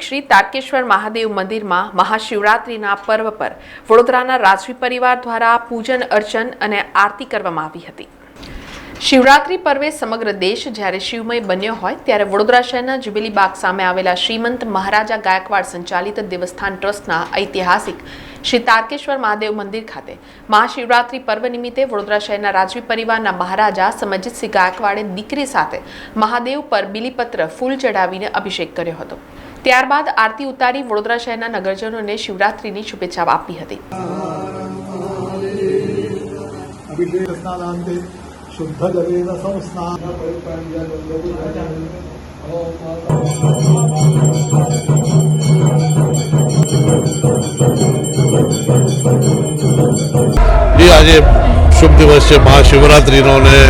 પૌરાણિક શ્રી તારકેશ્વર મહાદેવ મંદિરમાં મહાશિવરાત્રિના પર્વ પર વડોદરાના રાજવી પરિવાર દ્વારા પૂજન, અર્ચન અને આરતી કરવામાં આવી હતી. શિવરાત્રિ પર્વે સમગ્ર દેશ જ્યારે શિવમય બન્યો હોય ત્યારે વડોદરા શહેરના જુબેલી બાગ સામે આવેલા શ્રીમંત મહારાજા ગાયકવાડ સંચાલિત દેવસ્થાન ટ્રસ્ટના ઐતિહાસિક શ્રી તારકેશ્વર મહાદેવ મંદિર ખાતે મહાશિવરાત્રિ પર્વ નિમિત્તે વડોદરા શહેરના રાજવી પરિવારના મહારાજા સમજીતસિંહ ગાયકવાડે દીકરી સાથે મહાદેવ પર બિલીપત્ર ફૂલ ચડાવીને અભિષેક કર્યો હતો. ત્યારબાદ આરતી ઉતારી વડોદરા શહેરના નગરજનોને શિવરાત્રીની શુભેચ્છા આપી હતી. શુદ્ધ આજે શુભ દિવસ છે મહાશિવરાત્રિનો ને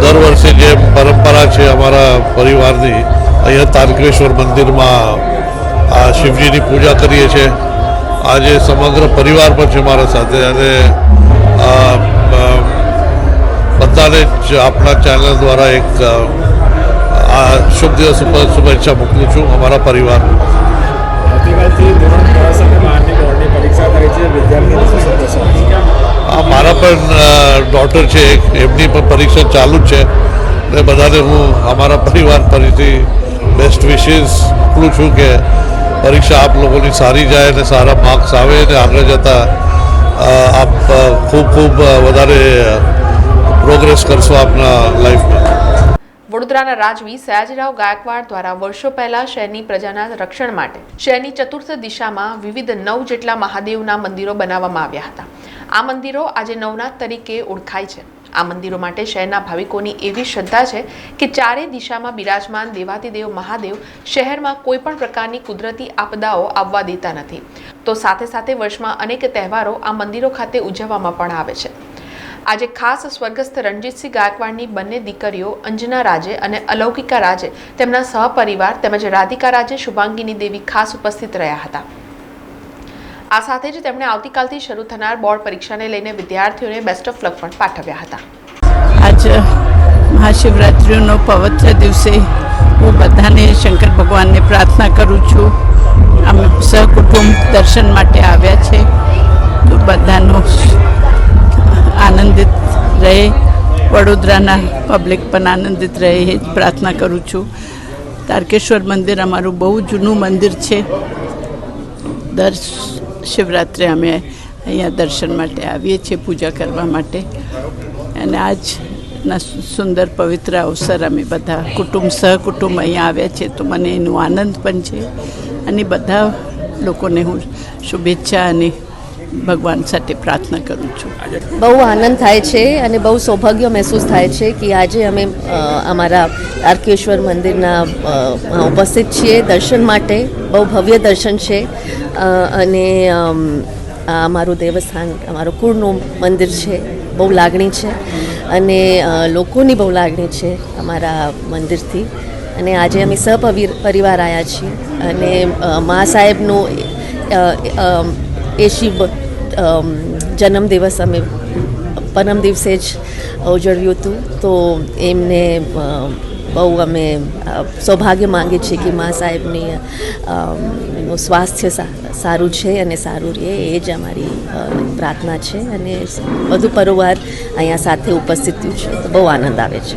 દર વર્ષે જે પરંપરા છે અમારા પરિવારની અહીંયા તારકેશ્વર મંદિરમાં આ શિવજીની પૂજા કરીએ છીએ. આજે સમગ્ર પરિવાર પણ છે મારા સાથે અને બધાને જ આપણા ચેનલ દ્વારા એક આ શુભ દિવસ ઉપર શુભેચ્છા મોકલું છું અમારા પરિવાર મારા પણ ડોટર છે એમની પણ પરીક્ષા ચાલુ જ છે. ને બધાને હું અમારા પરિવાર ફરીથી બેસ્ટ વિશેસ મોકલું છું કે પરીક્ષા આપ લોકોની સારી જાય અને સારા માર્ક્સ આવે અને આગળ જતાં આપ ખૂબ ખૂબ વધારે પ્રોગ્રેસ કરશો આપના લાઈફમાં વડોદરાના રાજવી સયાજીરાવ ગાયકવાડ દ્વારા વર્ષો પહેલા શહેરની પ્રજાના રક્ષણ માટે શહેરની ચતુર્થ દિશામાં વિવિધ નવ જેટલા મહાદેવના મંદિરો બનાવવામાં આવ્યા હતા. આ મંદિરો આજે નવનાથ તરીકે ઓળખાય છે. આ મંદિરો માટે શહેરના ભાવિકોની એવી શ્રદ્ધા છે કે ચારે દિશામાં બિરાજમાન દેવાતિદેવ મહાદેવ શહેરમાં કોઈ પણ પ્રકારની કુદરતી આપદાઓ આવવા દેતા નથી. તો સાથે સાથે વર્ષમાં અનેક તહેવારો આ મંદિરો ખાતે ઉજવવામાં પણ આવે છે. આજે ખાસ સ્વર્ગસ્થ રણજીતસિંહ ગાયકવાડની બંને દીકરીઓ અંજના રાજે અને અલૌકિકા રાજે તેમના સહપરિવાર તેમજ રાધિકા રાજે શુભાંગીની દેવી ખાસ ઉપસ્થિત રહ્યા હતા. આ સાથે જ તેમણે આવતીકાલથી શરૂ થનાર બોર્ડ પરીક્ષાને લઈને વિદ્યાર્થીઓને બેસ્ટ ઓફ લક પણ પાઠવ્યા હતા. આજ મહાશિવરાત્રિનો પવિત્ર દિવસે હું બધાને શંકર ભગવાનને પ્રાર્થના કરું છું. અમે સહકુટુંબ દર્શન માટે આવ્યા છે. તો બધાનો આનંદિત રહે. વડોદરાના પબ્લિક પણ આનંદિત રહે એ જ પ્રાર્થના કરું છું. તારકેશ્વર મંદિર અમારું બહુ જૂનું મંદિર છે. દર શિવરાત્રે અમે અહીંયા દર્શન માટે આવીએ છીએ પૂજા કરવા માટે. અને આજના સુંદર પવિત્ર અવસર અમે બધા કુટુંબ, સહકુટુંબ અહીંયા આવ્યા છે તો મને એનો આનંદ પણ છે. અને બધા લોકોને હું શુભેચ્છા અને ભગવાન સાથે પ્રાર્થના કરું છું. બહુ આનંદ થાય છે અને બહુ સૌભાગ્ય મહેસૂસ થાય છે કે આજે અમે અમારા આર્કેશ્વર મંદિરના ઉપસ્થિત છીએ દર્શન માટે. બહુ ભવ્ય દર્શન છે. અને આ અમારું દેવસ્થાન, અમારું કુળનું મંદિર છે. બહુ લાગણી છે. અને લોકોની બહુ લાગણી છે અમારા મંદિરથી. અને આજે અમે સહપવિર પરિવાર આવ્યા છીએ. અને મા સાહેબનું એ શિવ જન્મદિવસ અમે પરમ દિવસે જ ઉજવ્યું હતું. તો એમને બહુ અમે સૌભાગ્ય માંગીએ છીએ કે મા સાહેબની એનું સ્વાસ્થ્ય સારું છે અને સારું રહે એ જ અમારી પ્રાર્થના છે. અને બધું પરિવાર અહીંયા સાથે ઉપસ્થિત થયું છે. તો બહુ આનંદ આવે છે.